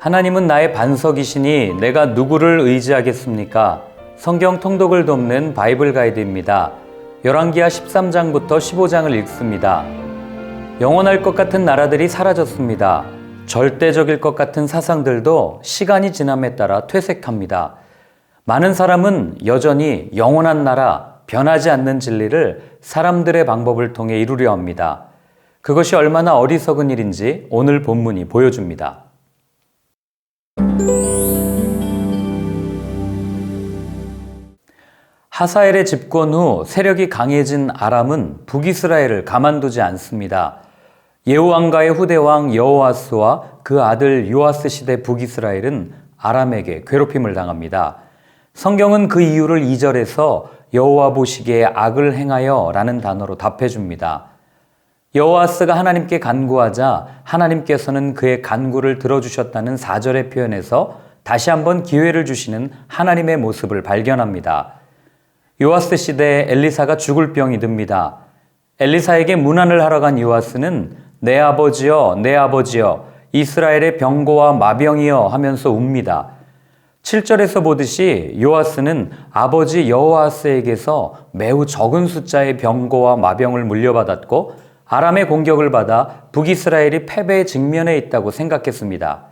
하나님은 나의 반석이시니 내가 누구를 의지하겠습니까? 성경 통독을 돕는 바이블 가이드입니다. 열왕기하 13장부터 15장을 읽습니다. 영원할 것 같은 나라들이 사라졌습니다. 절대적일 것 같은 사상들도 시간이 지남에 따라 퇴색합니다. 많은 사람은 여전히 영원한 나라, 변하지 않는 진리를 사람들의 방법을 통해 이루려 합니다. 그것이 얼마나 어리석은 일인지 오늘 본문이 보여줍니다. 하사엘의 집권 후 세력이 강해진 아람은 북이스라엘을 가만두지 않습니다. 예후왕가의 후대왕 여호아스와 그 아들 요아스 시대 북이스라엘은 아람에게 괴롭힘을 당합니다. 성경은 그 이유를 2절에서 여호와 보시기에 악을 행하여 라는 단어로 답해 줍니다. 여호아스가 하나님께 간구하자 하나님께서는 그의 간구를 들어주셨다는 4절의 표현에서 다시 한번 기회를 주시는 하나님의 모습을 발견합니다. 요아스 시대에 엘리사가 죽을 병이 듭니다. 엘리사에게 문안을 하러 간 요아스는 내 아버지여, 내 아버지여, 이스라엘의 병고와 마병이여 하면서 웁니다. 7절에서 보듯이 요아스는 아버지 여호아스에게서 매우 적은 숫자의 병고와 마병을 물려받았고 아람의 공격을 받아 북이스라엘이 패배에 직면해 있다고 생각했습니다.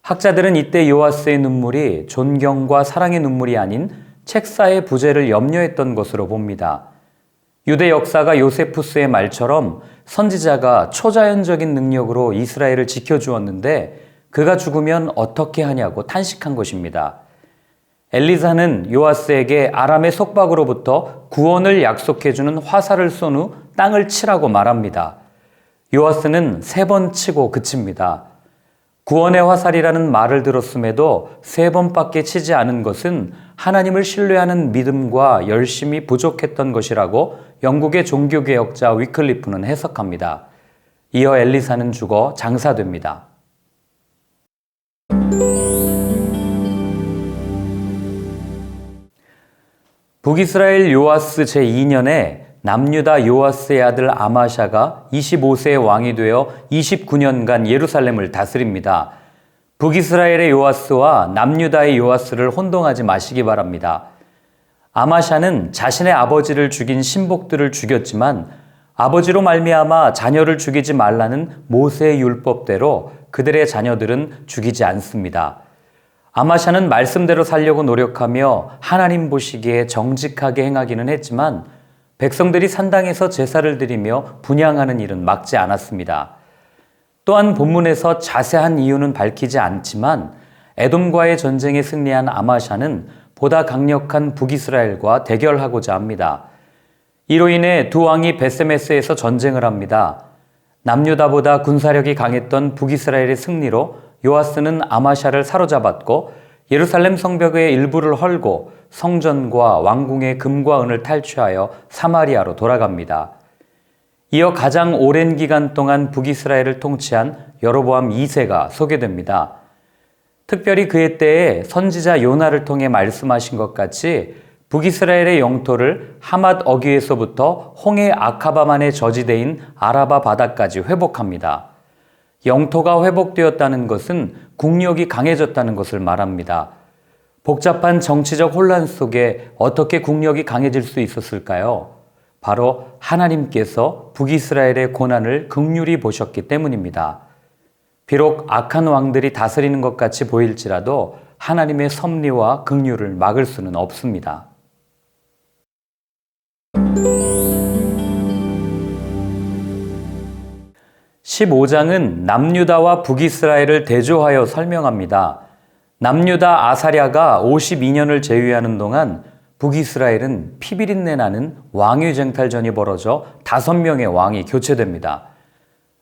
학자들은 이때 요아스의 눈물이 존경과 사랑의 눈물이 아닌 책사의 부재를 염려했던 것으로 봅니다. 유대 역사가 요세푸스의 말처럼 선지자가 초자연적인 능력으로 이스라엘을 지켜주었는데 그가 죽으면 어떻게 하냐고 탄식한 것입니다. 엘리사는 요아스에게 아람의 속박으로부터 구원을 약속해주는 화살을 쏜 후 땅을 치라고 말합니다. 요아스는 세 번 치고 그칩니다. 구원의 화살이라는 말을 들었음에도 세 번밖에 치지 않은 것은 하나님을 신뢰하는 믿음과 열심이 부족했던 것이라고 영국의 종교개혁자 위클리프는 해석합니다. 이어 엘리사는 죽어 장사됩니다. 북이스라엘 요아스 제2년에 남유다 요아스의 아들 아마샤가 25세의 왕이 되어 29년간 예루살렘을 다스립니다. 북이스라엘의 요아스와 남유다의 요아스를 혼동하지 마시기 바랍니다. 아마샤는 자신의 아버지를 죽인 신복들을 죽였지만 아버지로 말미암아 자녀를 죽이지 말라는 모세의 율법대로 그들의 자녀들은 죽이지 않습니다. 아마샤는 말씀대로 살려고 노력하며 하나님 보시기에 정직하게 행하기는 했지만 백성들이 산당에서 제사를 드리며 분양하는 일은 막지 않았습니다. 또한 본문에서 자세한 이유는 밝히지 않지만 에돔과의 전쟁에 승리한 아마샤는 보다 강력한 북이스라엘과 대결하고자 합니다. 이로 인해 두 왕이 베세메스에서 전쟁을 합니다. 남유다보다 군사력이 강했던 북이스라엘의 승리로 요아스는 아마샤를 사로잡았고 예루살렘 성벽의 일부를 헐고 성전과 왕궁의 금과 은을 탈취하여 사마리아로 돌아갑니다. 이어 가장 오랜 기간 동안 북이스라엘을 통치한 여로보암 2세가 소개됩니다. 특별히 그의 때에 선지자 요나를 통해 말씀하신 것 같이 북이스라엘의 영토를 하맛 어귀에서부터 홍해 아카바만의 저지대인 아라바 바다까지 회복합니다. 영토가 회복되었다는 것은 국력이 강해졌다는 것을 말합니다. 복잡한 정치적 혼란 속에 어떻게 국력이 강해질 수 있었을까요? 바로 하나님께서 북이스라엘의 고난을 극률히 보셨기 때문입니다. 비록 악한 왕들이 다스리는 것 같이 보일지라도 하나님의 섭리와 극률을 막을 수는 없습니다. 15장은 남유다와 북이스라엘을 대조하여 설명합니다. 남유다 아사랴가 52년을 제위하는 동안 북이스라엘은 피비린내 나는 왕위 쟁탈전이 벌어져 다섯 명의 왕이 교체됩니다.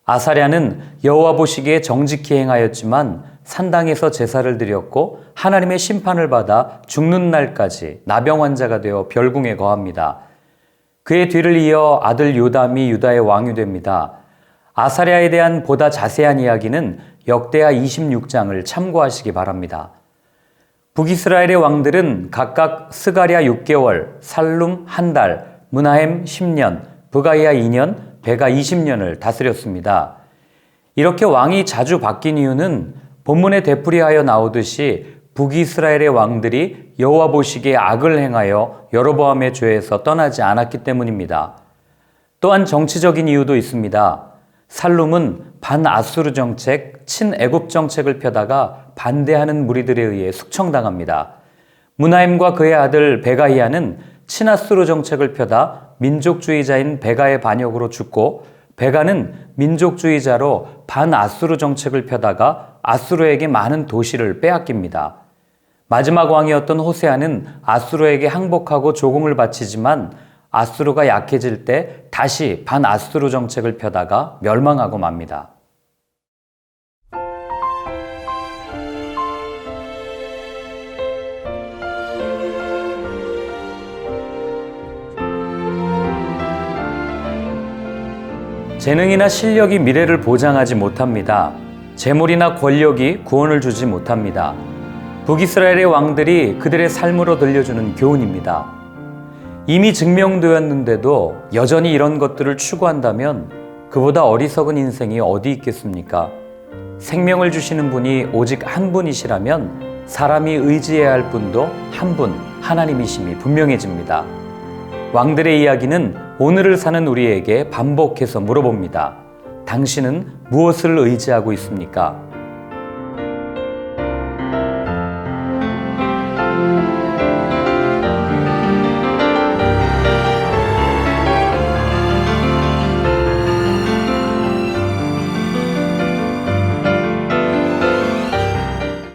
아사랴는 여호와 보시기에 정직히 행하였지만 산당에서 제사를 드렸고 하나님의 심판을 받아 죽는 날까지 나병 환자가 되어 별궁에 거합니다. 그의 뒤를 이어 아들 요담이 유다의 왕이 됩니다. 아사랴에 대한 보다 자세한 이야기는 역대하 26장을 참고하시기 바랍니다. 북이스라엘의 왕들은 각각 스가랴 6개월, 살룸 한 달, 문하햄 10년, 부가이아 2년, 베가 20년을 다스렸습니다. 이렇게 왕이 자주 바뀐 이유는 본문에 되풀이하여 나오듯이 북이스라엘의 왕들이 여호와 보시기에 악을 행하여 여로보암의 죄에서 떠나지 않았기 때문입니다. 또한 정치적인 이유도 있습니다. 살룸은 반아수르 정책, 친애굽 정책을 펴다가 반대하는 무리들에 의해 숙청당합니다. 문하임과 그의 아들 베가이아는 친아수르 정책을 펴다 민족주의자인 베가의 반역으로 죽고 베가는 민족주의자로 반아수르 정책을 펴다가 아수르에게 많은 도시를 빼앗깁니다. 마지막 왕이었던 호세아는 아수르에게 항복하고 조공을 바치지만 아수르가 약해질 때 다시 반아수르 정책을 펴다가 멸망하고 맙니다. 재능이나 실력이 미래를 보장하지 못합니다. 재물이나 권력이 구원을 주지 못합니다. 북이스라엘의 왕들이 그들의 삶으로 들려주는 교훈입니다. 이미 증명되었는데도 여전히 이런 것들을 추구한다면 그보다 어리석은 인생이 어디 있겠습니까? 생명을 주시는 분이 오직 한 분이시라면 사람이 의지해야 할 분도 한 분, 하나님이심이 분명해집니다. 왕들의 이야기는 오늘을 사는 우리에게 반복해서 물어봅니다. 당신은 무엇을 의지하고 있습니까?